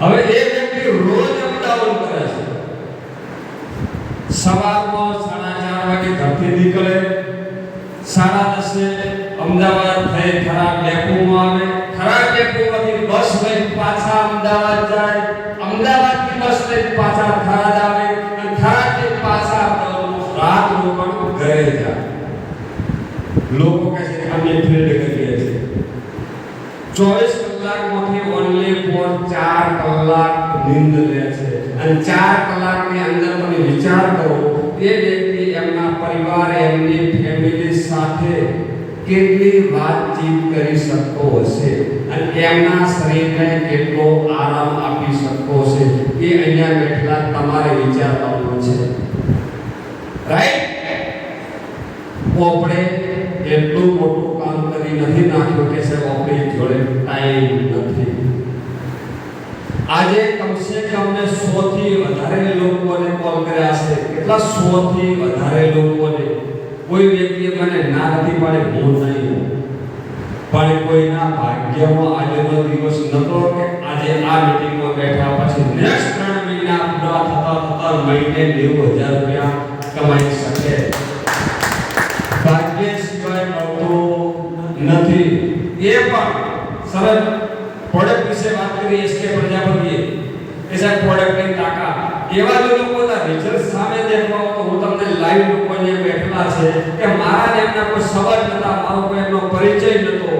હવે એ વ્યક્તિ રોજ અપડાઉન કરે છે. સવારમાં સાડા ચાર વાગે ઘરથી નીકળે, સાડા દસે અમદાવાદ થઈ ખરાબ ડેપોમાં આવે. ખરાબ ડેપોમાંથી બસ લઈ પાછા અમદાવાદ જાય. અમદાવાદથી બસ લઈ પાછા થરાદ આવે. અને થરાદથી પાછા રાત રોકાણ ઘરે જાય. લોકો કહે છે અમે ફિલ્ડ છીએ ચોવીસ કલાકમાંથી ઓનલી ફોર ચાર કલાક નીંદ લે છે. અને ચાર કલાકની અંદર તમે વિચાર કરો એ વ્યક્તિ એમના પરિવાર, એમની ફેમિલી સાથે કેટલી વાતચીત કરી શકતો હશે? અને એમના શરીરને કેટલો આરામ આપી શકતો હશે? એ અહીંયા બેઠેલા તમારે વિચારવાનું છે. રાઈટ પોપડે એટલું મોટું કામ કરી નથી નાખ્યું કે સાહેબ આપણી જોડે ટાઈમ નથી આજે કમસે કમ ને 100 થી વધારે લોકોને કોલ કર્યા છે। કેટલા 100 થી વધારે લોકોને કોઈ વ્યક્તિએ મને ના નથી પાડી, હું નહીં પણ કોઈના ભાગ્યમાં આજનો દિવસ નતો કે આજે આ મીટિંગમાં બેઠા પછી નેક્સ્ટ ત્રણ મહિના પૂરા થતા થતા મહિને 90000 રૂપિયા કમાઈ શકે. નથી. એ પણ સરળ પ્રોડક્ટ વિશે વાત કરી, એસકે પ્રજાપતિએ. કે સાહેબ પ્રોડક્ટની તાકાત એવા જો લોકોના રિઝલ્ટ સામે દેખવા તો હું તમને લાઈવ લોકો અહીંયા બેઠેલા છે, કે મારા એમના કોઈ સવાલ નતા, મારો કોઈ એમનો પરિચય નતો.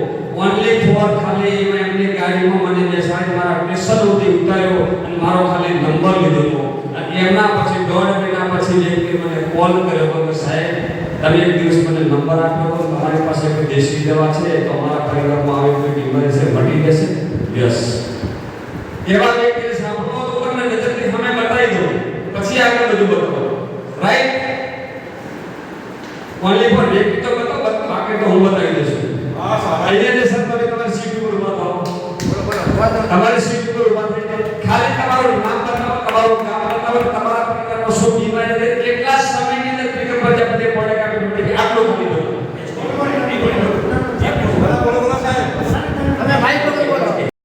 ઓનલી ફોર ખાલી એમની ગાડીમાં મને બેસાડી મારા સ્ટેશન સુધી ઉતાર્યો અને મારો ખાલી નંબર લીધો હતો. અને એમના પછી, દોઢ મહિના પછી વ્યક્તિ મને કોલ કર્યો કે સાહેબ, તમે એક દિવસ મને નંબર આપ્યો તમારી પાસે દેશી દવા છે તો અમારા પરિવારમાં આવી કોઈ બીમારી છે મટી જશે? યસ એવા વ્યક્તિ સાંભળો તો તમને નજરથી સામે બતાવી દો પછી આગળ બધું બતાવો. રાઈટ ઓનલી ફોર વ્યક્તિ તો બતાવો બત- બાકી તો હું બતાવી દઈશું. હા સાહેબ. અહીંયા જે સર તમે તમારી સીટી પર ઊભા થાઓ. તમારી